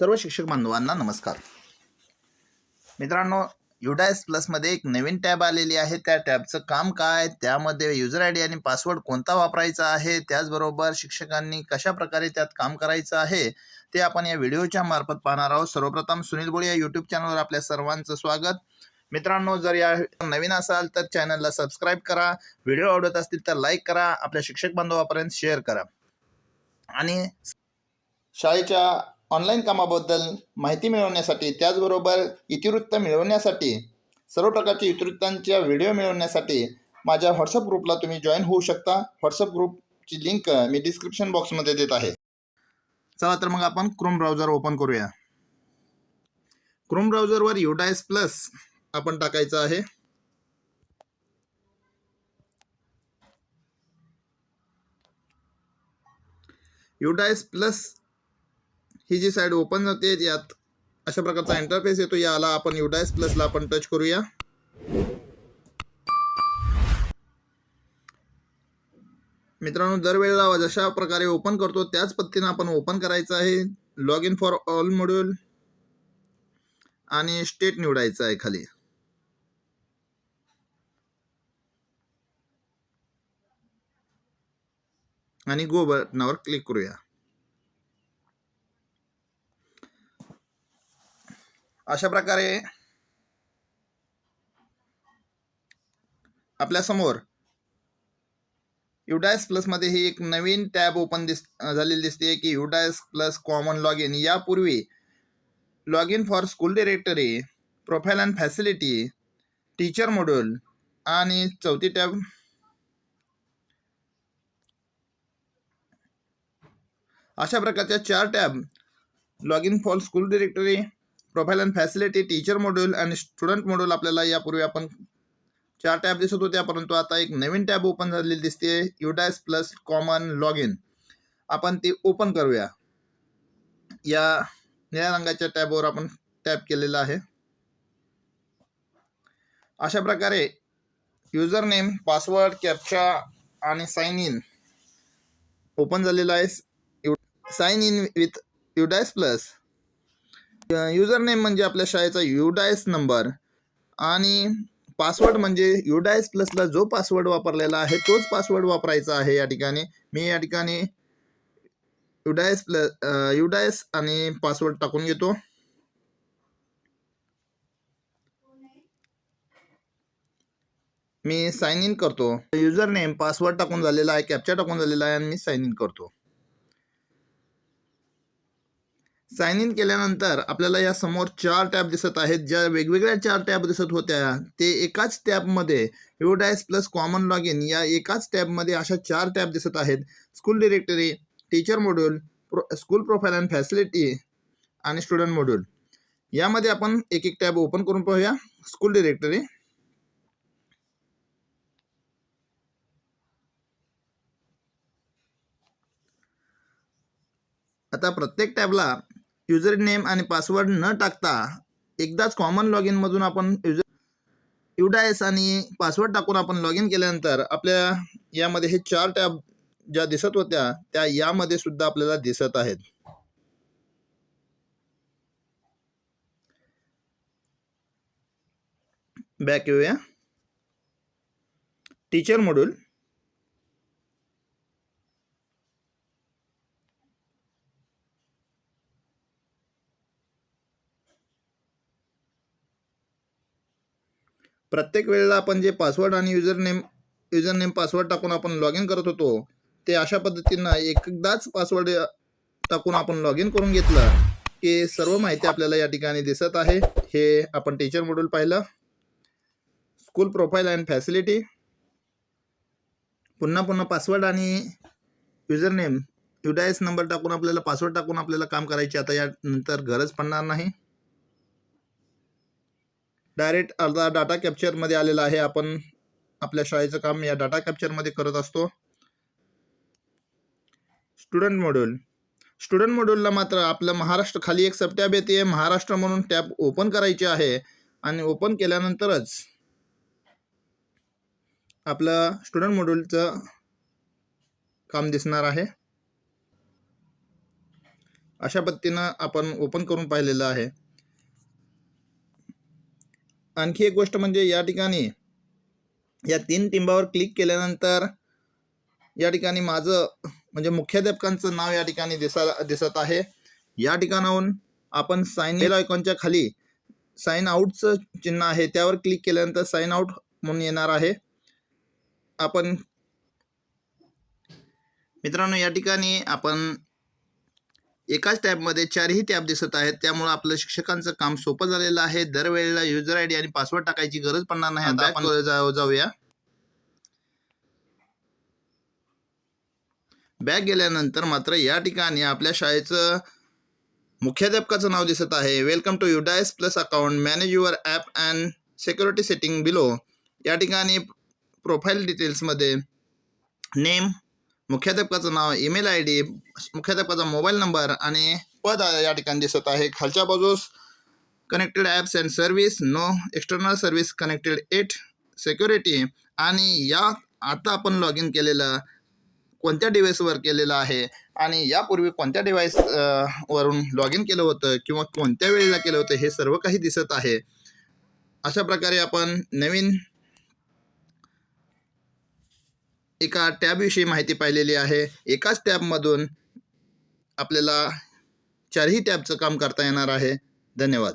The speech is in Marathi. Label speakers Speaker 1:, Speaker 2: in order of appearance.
Speaker 1: सर्व शिक्षक बांधवांना नमस्कार. मित्रांनो युडायस प्लसमध्ये एक नवीन टॅब आलेली आहे. त्या टॅबचं काम काय? त्यामध्ये युजर आय डी आणि पासवर्ड कोणता वापरायचा आहे? त्याचबरोबर शिक्षकांनी कशा प्रकारे त्यात काम करायचं आहे? ते आपण या व्हिडिओच्या मार्फत पाहणार आहोत. सर्वप्रथम सुनील बोळे या यूट्यूब चॅनलवर आपल्या सर्वांचं स्वागत. मित्रांनो जर या नवीन असाल तर चॅनलला सबस्क्राईब करा. व्हिडिओ आवडत असतील तर लाईक करा. आपल्या शिक्षक बांधवापर्यंत शेअर करा. आणि शाळेच्या ऑनलाईन कामाबद्दल माहिती मिळवण्यासाठी त्याचबरोबर इतिवृत्त मिळवण्यासाठी सर्व प्रकारच्या इतिवृत्तांच्या व्हिडिओ मिळवण्यासाठी माझ्या व्हॉट्सअप ग्रुपला तुम्ही जॉईन होऊ शकता. व्हॉट्सअप ग्रुपची लिंक मी डिस्क्रिप्शन बॉक्समध्ये देत आहे. चला तर मग आपण क्रोम ब्राउझर ओपन करूया. क्रोम ब्राउझरवर युडायस प्लस आपण टाकायचं आहे. युडायस प्लस ही जी साईड ओपन जाते यात अशा प्रकारचा इंटरफेस येतो. याला आपण युडायस प्लसला आपण टच करूया. मित्रांनो दरवेळेला जशा प्रकारे ओपन करतो. त्याच पद्धतीनं आपण ओपन करायचं आहे. Log in for all module आणि स्टेट निवडायचं आहे खाली. आणि गो बटनावर क्लिक करूया. अशा प्रकारे आपल्यासमोर युडायस प्लसमध्ये ही एक नवीन टॅब ओपन दिस झालेली दिसते की UDISE plus common log in यापूर्वी log in for school directory profile and facility teacher module आणि चौथी टॅब अशा प्रकारच्या चार tab log in for school directory profile and facility teacher module आणि स्टुडंट मॉड्यूल आपल्याला यापूर्वी आपण चार टॅब दिसत होत्या परंतु आता एक नवीन टॅब ओपन झालेली दिसते UDISE plus common log in आपण ती ओपन करूया. या निळ्या रंगाच्या टॅबवर आपण टॅप केलेला आहे. अशा प्रकारे युजर नेम पासवर्ड कॅप्चा आणि साइन इन ओपन झालेला आहे. Sign in with UDISE plus user name म्हणजे आपल्या शाळेचा युडायस नंबर. आणि पासवर्ड म्हणजे युडायस प्लसला जो पासवर्ड वापरलेला आहे तोच पासवर्ड वापरायचा आहे या ठिकाणी. मी या ठिकाणी युडायस प्लस युडायस आणि पासवर्ड टाकून घेतो. मी साइन इन करतो. युजर नेम पासवर्ड टाकून झालेला आहे कॅप्चर टाकून झालेला आहे आणि मी साइन इन करतो. साइन इन केल्यानंतर आपल्याला या समोर चार टॅब दिसत आहेत. ज्या वेगवेगळ्या चार टॅब दिसत होत्या ते एकाच टॅबमध्ये UDISE plus common log in या एकाच टॅबमध्ये अशा चार टॅब दिसत आहेत. School directory teacher module pro school profile and facility आणि स्टुडंट मॉड्यूल यामध्ये आपण एक एक टॅब ओपन करून पाहूया. स्कूल डिरेक्टरी आता प्रत्येक टॅबला युजर नेम आणि पासवर्ड न टाकता एकदाच कॉमन लॉग इनमधून आपण युजर युडायस आणि पासवर्ड टाकून आपण लॉग इन केल्यानंतर आपल्या यामध्ये हे चार टॅब ज्या दिसत होत्या त्या यामध्ये सुद्धा आपल्याला दिसत आहेत. बॅक येऊया. टीचर मॉड्यूल प्रत्येक वेळेला आपण जे पासवर्ड आणि user name user name password टाकून आपण लॉग इन करत होतो ते अशा पद्धतीनं एकदाच पासवर्ड टाकून आपण लॉग इन करून घेतलं की सर्व माहिती आपल्याला या ठिकाणी दिसत आहे. हे आपण टीचर मॉड्यूल पाहिलं. स्कूल प्रोफाईल अँड फॅसिलिटी पुन्हा पुन्हा पासवर्ड आणि युजर नेम युडायस नंबर टाकून आपल्याला पासवर्ड टाकून आपल्याला काम करायचे आता यानंतर गरज पडणार नाही. डायरेक्ट अर्धा डाटा कॅप्चरमध्ये आलेला आहे. आपण आपल्या शाळेचं काम या डाटा कॅप्चरमध्ये करत असतो. Student module. स्टुडंट मॉड्यूलला मात्र आपलं महाराष्ट्र खाली एक सब टॅब येते. महाराष्ट्र म्हणून टॅब ओपन करायची आहे आणि ओपन केल्यानंतरच आपलं स्टुडंट मॉड्यूलचं काम दिसणार आहे. अशा पद्धतीनं आपण ओपन करून पाहिलेलं आहे. आणखी एक गोष्ट म्हणजे या ठिकाणी या तीन टिंबावर क्लिक केल्यानंतर या ठिकाणी माझं म्हणजे मुख्याध्यापकांचं नाव या ठिकाणी दिसा दिसत आहे. या ठिकाणाहून आपण साईन एल आयकॉनच्या खाली साईन आऊटचं चिन्ह आहे त्यावर क्लिक केल्यानंतर साईन आऊट म्हणून येणार आहे. आपण मित्रांनो या ठिकाणी आपण एकाच टॅबमध्ये चारही टॅब दिसत आहेत. त्यामुळे आपलं शिक्षकांचं काम सोपं झालेलं आहे. दरवेळेला युजर आय डी आणि पासवर्ड टाकायची गरज पडणार नाही. आता आपण जाऊ- जाऊया. बॅग गेल्यानंतर मात्र या ठिकाणी आपल्या शाळेचं मुख्याध्यापकाचं नाव दिसत आहे. Welcome to UDISE plus account manage your app and security setting below या ठिकाणी प्रोफाईल डिटेल्समध्ये नेम मुख्याध्यापकाचं नाव ईमेल आय डी मुख्याध्यापकाचा मोबाईल नंबर आणि पद या ठिकाणी दिसत आहे. खालच्या बाजूस connected apps and service no external service connected at security आणि या आता आपण लॉग इन केलेलं कोणत्या डिव्हाइसवर केलेलं आहे आणि यापूर्वी कोणत्या डिव्हाइस वरून लॉग इन केलं होतं किंवा कोणत्या वेळेला केलं होतं हे सर्व काही दिसत आहे. अशा प्रकारे आपण नवीन एका टॅबविषयी माहिती पाहिलेली आहे. एकाच टॅबमधून आपल्याला चारही टॅबचं काम करता येणार आहे. धन्यवाद.